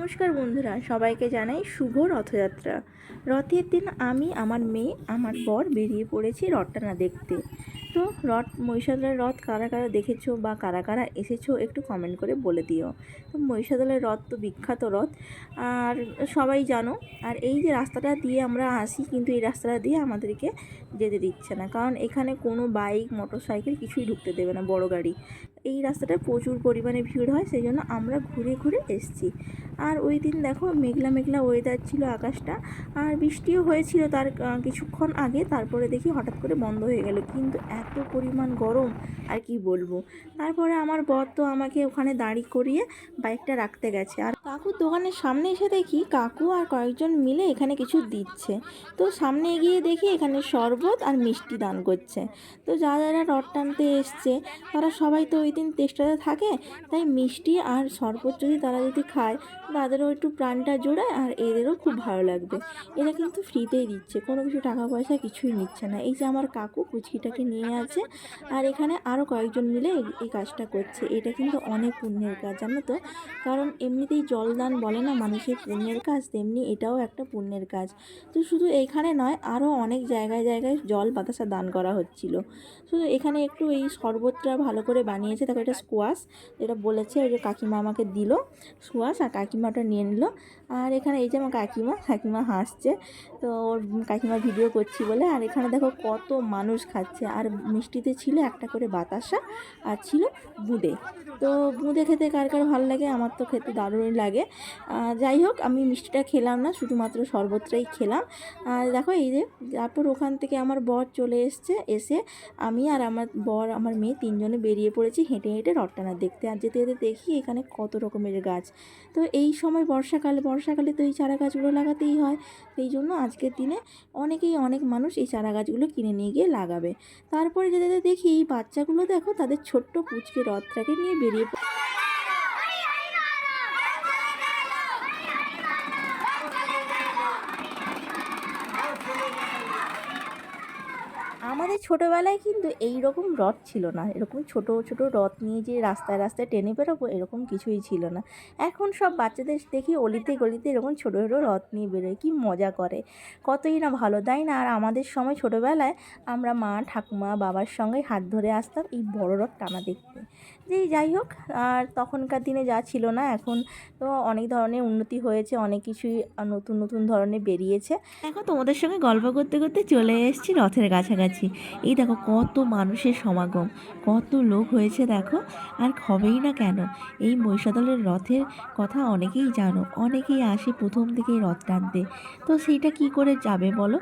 নমস্কার বন্ধুরা, সবাইকে জানাই শুভ রথযাত্রা। রথের দিন আমি, আমার মেয়ে, আমার বর বেরিয়ে পড়েছি রথটানা দেখতে। তো রথ, মহিষাদলের রথ কারা কারা দেখেছ বা কারা কারা এসেছ একটু কমেন্ট করে বলে দিও। তো মহিষাদলের রথ তো বিখ্যাত রথ। আর সবাই জানো, আর এই যে রাস্তাটা দিয়ে আমরা আসি, কিন্তু এই রাস্তাটা দিয়ে আমাদেরকে যেতে দিচ্ছে না। কারণ এখানে কোনো বাইক মোটর সাইকেল কিছুই ঢুকতে দেবে না বড় গাড়ি। এই রাস্তাটায় প্রচুর পরিমাণে ভিড় হয়, সেই জন্য আমরা ঘুরে ঘুরে এসছি। আর ওই দিন দেখো মেঘলা মেঘলা ওয়েদার ছিল আকাশটা, আর বৃষ্টিও হয়েছিল তার কিছুক্ষণ আগে, তারপরে দেখি হঠাৎ করে বন্ধ হয়ে গেল। কিন্তু এত পরিমাণ গরম, আর কি বলব? তারপরে আমার বর তো আমাকে ওখানে দাঁড়ি করিয়ে বাইকটা রাখতে গেছে। আর কাকুর দোকানের সামনে এসে দেখি কাকু আর কয়েকজন মিলে এখানে কিছু দিচ্ছে। তো সামনে এগিয়ে দেখি এখানে শরবত আর মিষ্টি দান করছে। তো যারা যারা রথ টানতে এসছে, তারা সবাই তো ওই দিন তেষ্টাতে থাকে, তাই মিষ্টি আর শরবত যদি তারা যদি খায়, তাদেরও একটু প্রাণটা জোড়ায় আর এদেরও খুব ভালো লাগবে। এরা কিন্তু ফ্রিতেই দিচ্ছে, কোনো কিছু টাকা পয়সা কিছুই নিচ্ছে না। এই যে আমার কাকু কুচকিটাকে নিয়ে আছে, আর এখানে আরও কয়েকজন মিলে এই- এই কাজটা করছে। এটা কিন্তু অনেক পুণ্যের কাজ, জানো তো? কারণ এমনিতেই জলদান বলে না, মানুষের পুণ্যের কাজ, তেমনি এটাও একটা পুণ্যের কাজ। তো শুধু এইখানে নয় আরও অনেক জায়গায় জায়গায় জল বাতাসা দান করা হচ্ছিল। শুধু এখানে একটু এই শরবতটা ভালো করে বানিয়েছে দেখো এটা স্কোয়াশ যেটা বলেছে, ওই যে কাকিমা আমাকে দিল স্কোয়াশ আর কাকিমাটা নিয়ে নিল। আর এখানে এই যে আমার কাকিমা কাকিমা হাসছে। তো ওর কাকিমা ভিডিও করছি বলে, আর এখানে দেখো কত মানুষ খাচ্ছে। আর মিষ্টিতে ছিল একটা করে বাতাসা আর ছিল বুঁদে। তো বুঁদে খেতে কার কার ভালো লাগে? আমার তো খেতে দারুণই লাগে। যাই হোক, আমি মিষ্টিটা খেলাম না, শুধুমাত্র শরবতটাই খেলাম। আর দেখো এই যে, তারপর ওখান থেকে আমার বর চলে এসছে, এসে আমি আর আমার বর, আমার মেয়ে তিনজনে বেরিয়ে পড়েছি। হেঁটে হেঁটে রটটানা দেখতে আর যেতে যেতে দেখি এখানে কত রকমের গাছ। তো এই সময় বর্ষাকাল, বর্ষাকালে তো এই চারা গাছগুলো লাগাতেই হয়। সেই জন্য আজকের দিনে অনেকেই অনেক মানুষ এই চারা গাছগুলো কিনে নিয়ে গিয়ে লাগাবে। তারপরে যেতে যেতে দেখি এই বাচ্চাগুলো দেখো তাদের ছোট্ট পুচকে রথটাকে নিয়ে বেরিয়ে আমাদের ছোটোবেলায় কিন্তু এই রকম রথ ছিল না। এরকম ছোট ছোট রথ নিয়ে যে রাস্তায় রাস্তায় টেনে বেরোবো এরকম কিছুই ছিল না। এখন সব বাচ্চাদের দেখি অলিতে গলিতে এরকম ছোটো ছোটো রথ নিয়ে বেরোয়। কি মজা করে। কতই না ভালো, তাই না? আর আমাদের সময় ছোটোবেলায় আমরা মা, ঠাকুমা, বাবার সঙ্গে হাত ধরে আসতাম এই বড় রথ টানা দেখতে। যেই যাই হোক, আর তখনকার দিনে যা ছিল না, এখন তো অনেক ধরনের উন্নতি হয়েছে, অনেক কিছুই নতুন নতুন ধরনের বেরিয়েছে। এখন তোমাদের সঙ্গে গল্প করতে করতে চলে এসেছি রথের কাছাকাছি। এই দেখো কত মানুষের সমাগম, কত লোক হয়েছে দেখো, আর হবেই না কেন? এই মহিষাদলের রথের কথা অনেকেই জানো, অনেকেই আসে প্রথম থেকেই রথ টানতে। তো সেইটা কি করে যাবে বলো?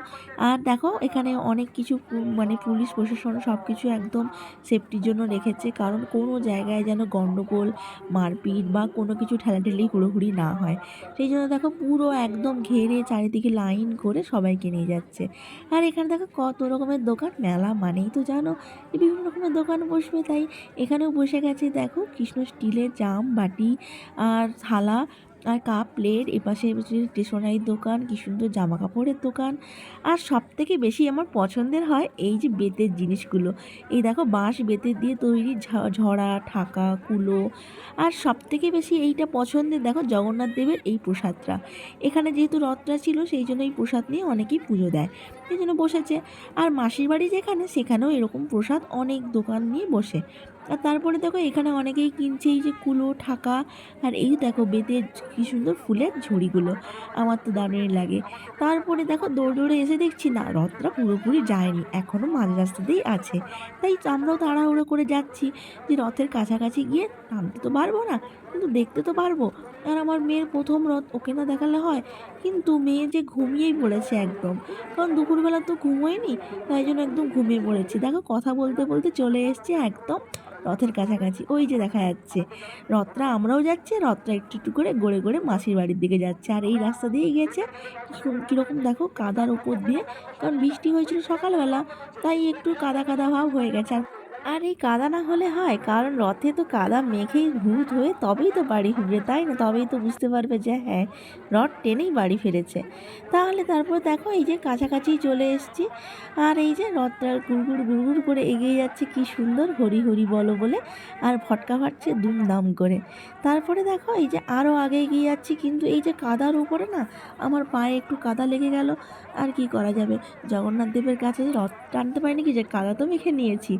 আর দেখো এখানে অনেক কিছু মানে পুলিশ, প্রশাসন সব কিছু একদম সেফটির জন্য রেখেছে, কারণ কোনো জায়গায় যেন গণ্ডগোল মারপিট বা কোনো কিছু ঠেলাঠেলি হুড়োহুড়ি না হয়। সেই জন্য দেখো পুরো একদম ঘেরে চারিদিকে লাইন করে সবাইকে নিয়ে যাচ্ছে। আর এখানে দেখো কত রকমের দোকান মেলা মানেই তো জানো বিভিন্ন রকমের দোকান বসবে। তাই এখানেও বসে গেছে, দেখো, কৃষ্ণ স্টিলের জাম বাটি আর থালা আর কাপ, প্লেট এপাশে স্টেশনারির দোকান, কি সুন্দর জামা কাপড়ের দোকান। আর সব থেকে বেশি আমার পছন্দের হয় এই যে বেতের জিনিসগুলো। এই দেখো বাঁশ বেতের দিয়ে তৈরি ঝ- ঝরা ঠাকা কুলো। আর সব থেকে বেশি এইটা পছন্দের দেখো জগন্নাথ দেবের এই প্রসাদটা। এখানে যেহেতু রথটা ছিল সেই জন্য এই প্রসাদ নিয়ে অনেকেই পুজো দেয়, এই জন্য বসেছে। আর মাসির বাড়ি যেখানে সেখানেও এরকম প্রসাদ অনেক দোকান নিয়ে বসে। আর তারপরে দেখো এখানে অনেকেই কিনছে এই যে কুলো, ঠাকা আর এই দেখো বেতের কী সুন্দর ফুলের ঝুড়িগুলো। আমার তো দারুণই লাগে। তারপরে দেখো দৌড় দৌড়ে এসে দেখছি, না, রথটা পুরোপুরি যায়নি এখনও মাঝ রাস্তাতেই আছে। তাই আমরাও তাড়াহুড়ো করে যাচ্ছি যে রথের কাছাকাছি গিয়ে নামতে তো পারব না। কিন্তু দেখতে তো পারব। আর আমার মেয়ের প্রথম রথ ওকে না দেখালে হয়। কিন্তু মেয়ে যে ঘুমিয়েই পড়েছে একদম। কারণ দুপুরবেলা তো ঘুমোয়নি, তাই জন্য একদম ঘুমিয়ে পড়েছি। দেখো কথা বলতে বলতে চলে এসছে একদম রথের কাছাকাছি। ওই যে দেখা যাচ্ছে, রথটা আমরাও যাচ্ছি, রথটা একটু একটু করে গড়ে গড়ে মাসির বাড়ির দিকে যাচ্ছে। আর এই রাস্তা দিয়েই গেছে। কীরকম দেখো কাদার উপর দিয়ে। কারণ বৃষ্টি হয়েছিল সকালবেলা, তাই একটু কাদা কাদা ভাব হয়ে গেছে। আর আর এই কাদা না হলে হয়, কারণ রথে তো কাদা মেখেই ভূত হয়ে তবেই তো বাড়ি ফিরবে, তাই না? তবেই তো বুঝতে পারবে যে হ্যাঁ রথ টেনেই বাড়ি ফিরেছে। তাহলে তারপর দেখো এই যে কাছাকাছি চলে এসেছি, আর এই যে রথটা গুড়গুড় গুড়গুড় করে এগিয়ে যাচ্ছে, কি সুন্দর হরি হরি বলো বলে, আর ফটকা ফাটছে দুমদাম করে। তারপরে দেখো এই যে আরও আগে এগিয়ে যাচ্ছি, কিন্তু এই যে কাদার উপরে না, আমার পায়ে একটু কাদা লেগে গেল, আর কি করা যাবে? জগন্নাথ দেবের কাছে রথ টানতে পারিনি কি? যে কাদা তো মেখে নিয়েছি।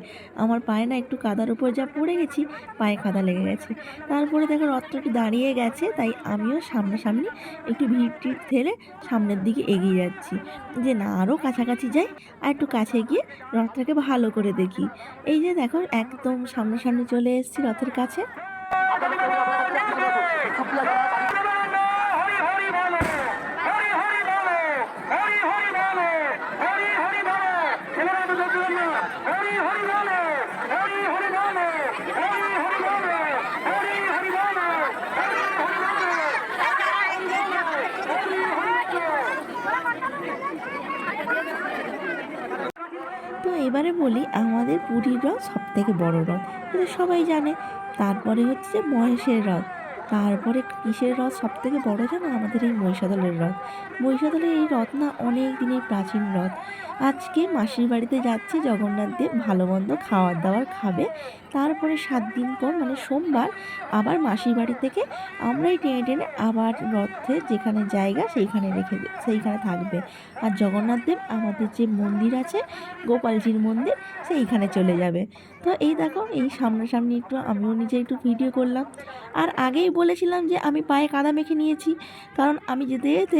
আমার পায়ে না একটু কাদার উপর যা পড়ে গেছি, পায়ে কাদা লেগে গেছে। তারপরে দেখো রথটা একটু দাঁড়িয়ে গেছে, তাই আমিও সামনাসামনি একটু ভিড় টিড় ঠেলে সামনের দিকে এগিয়ে যাচ্ছি। যে না আরও কাছাকাছি যাই আর একটু কাছে গিয়ে রথটাকে ভালো করে দেখি। এই যে দেখো, একদম সামনাসামনি চলে এসেছি রথের কাছে হরি হরি বলো হরি হরি বলো হরি হরি বলো হরি হরি বলো এবারে তো দেখলাম না হরি হরি বলো হরি হরি বলো হরি হরি বলো হরি হরি বলো হরি তো এবারে বলি, আমাদের পুরীর রথ সব থেকে বড় রথ। এটা সবাই জানে। তারপরে হচ্ছে মহেশের রথ। তারপরে কিসের রথ? সব থেকে বড় জানো আমাদের এই মহিষাদলের রথ। মহিষাদলের এই রথ না অনেক দিনের প্রাচীন রথ। আজকে মাসির বাড়িতে যাচ্ছে, জগন্নাথ দেব ভালো মন্দ খাওয়ার দাওয়ার খাবে। তারপরে সাত দিন পর মানে সোমবার, আবার মাসির বাড়ি থেকে আমরাই টেনে টেনে আবার রথে যেখানে জায়গা সেইখানে রেখে সেইখানে থাকবে। আর জগন্নাথ দেব আমাদের যে মন্দির আছে, গোপালজির মন্দির, সেইখানে চলে যাবে। তো এই দেখো, এই সামনাসামনি একটু আমিও নিজে একটু ভিডিও করলাম। আর আগেই বলেছিলাম যে আমি পায়ে কাদা মেখে নিয়েছি। কারণ আমি যেতে যেতে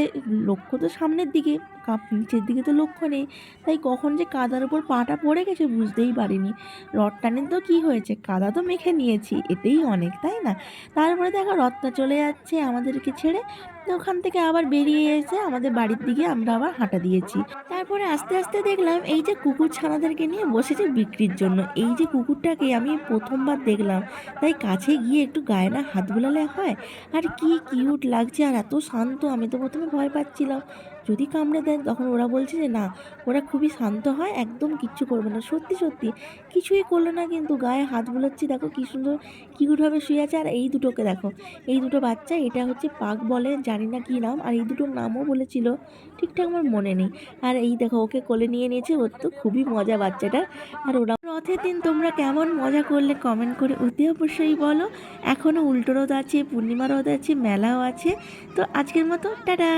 লক্ষ্য তো সামনের দিকে। কাপ নিচের দিকে তো লক্ষ্য নেই। তাই কখন যে কাদার উপর পাটা পড়ে গেছে বুঝতেই পারিনি। রথ টানে তো কী হয়েছে? কাদা তো মেখে নিয়েছি, এতেই অনেক, তাই না? তারপরে দেখো রথটা চলে যাচ্ছে আমাদেরকে ছেড়ে। ওখান থেকে আবার বেরিয়ে এসে আমাদের বাড়ির দিকে আমরা আবার হাঁটা দিয়েছি। তারপরে আস্তে আস্তে দেখলাম এই যে কুকুর ছানাদেরকে নিয়ে বসেছে বিক্রির জন্য। এই যে কুকুরটাকে আমি প্রথমবার দেখলাম। তাই কাছে গিয়ে একটু গায়ে না হাত বুলালে হয়? আর কি কিউট লাগছে আর এত শান্ত, আমি তো প্রথমে ভয় পাচ্ছিলাম। যদি কামড়ে দেয় তখন ওরা বলছে যে, না, ওরা খুবই শান্ত হয়, একদম কিচ্ছু করবে না। সত্যি সত্যি, কিছুই করল না কিন্তু গায়ে হাত বুলাচ্ছি, দেখো কী সুন্দর কিউটভাবে শুয়ে আছে। আর এই দুটোকে দেখো, এই দুটো বাচ্চা, এটা হচ্ছে পাক বলে, জানি না কি নাম, আর এই দুটোর নামও বলেছিল, ঠিকঠাক আমার মনে নেই। আর এই দেখো, ওকে কোলে নিয়ে নিয়েছে, ওর তো খুবই মজা বাচ্চাটা আর ওরা রথের দিন তোমরা কেমন মজা করলে কমেন্ট করে অতি অবশ্যই বলো। এখনও উল্টো রথ আছে, পূর্ণিমা রথ আছে, মেলাও আছে। তো আজকের মতো, টাটা!